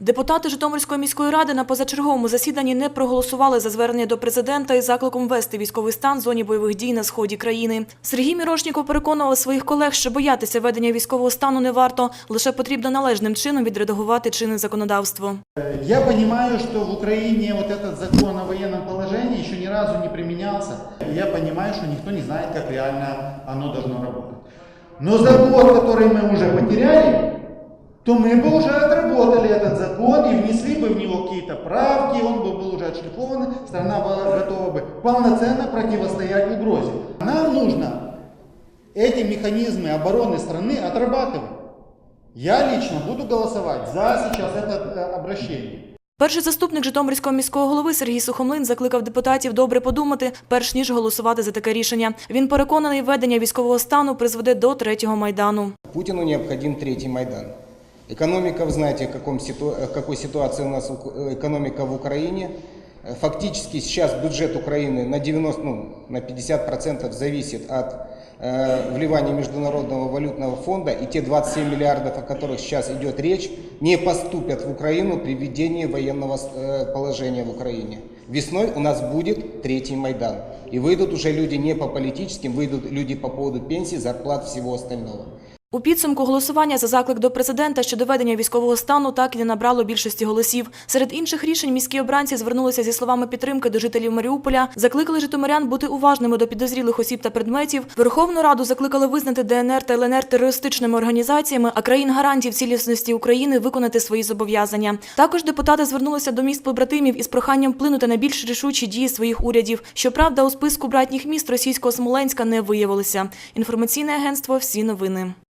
Депутати Житомирської міської ради на позачерговому засіданні не проголосували за звернення до президента із закликом ввести військовий стан в зоні бойових дій на сході країни. Сергій Мірошніков переконував своїх колег, що боятися введення військового стану не варто, лише потрібно належним чином відредагувати чинне законодавство. Я понимаю, что в Украине вот этот закон о военном положении еще ни разу не применялся. Я понимаю, что никто не знает, как реально оно должно работать. Но за год, который мы уже потеряли, то мы бы уже отработали этот закон и внесли бы в него какие-то правки, он бы был уже отшлифован, страна была готова бы полноценно противостоять угрозе. Нам нужно эти механизмы обороны страны отрабатывать. Я лично буду голосовать за сейчас это э, обращение. Перший заступник Житомирського міського голови Сергій Сухомлин закликав депутатів добре подумати, перш ніж голосувати за таке рішення. Він переконаний, введення військового стану призведе до третього майдану. Путину необходим третий Майдан. Экономика, вы знаете, в, каком ситу- какой ситуации у нас э, экономика в Украине. Э, Фактически сейчас бюджет Украины на 90, ну, на 50% зависит от э, вливания Международного валютного фонда, и те 27 миллиардов, о которых сейчас идет речь, не поступят в Украину при введении военного э, положения в Украине. Весной у нас будет третий Майдан. И выйдут уже люди не по политическим, выйдут люди по поводу пенсий, зарплат, всего остального. У підсумку голосування за заклик до президента щодо ведення військового стану так і не набрало більшості голосів. Серед інших рішень міські обранці звернулися зі словами підтримки до жителів Маріуполя, закликали житомирян бути уважними до підозрілих осіб та предметів. Верховну Раду закликали визнати ДНР та ЛНР терористичними організаціями, а країн гарантів цілісності України виконати свої зобов'язання. Також депутати звернулися до міст побратимів із проханням вплинути на більш рішучі дії своїх урядів. Щоправда, у списку братніх міст російського Смоленська не виявилося. Інформаційне агентство Всі новини.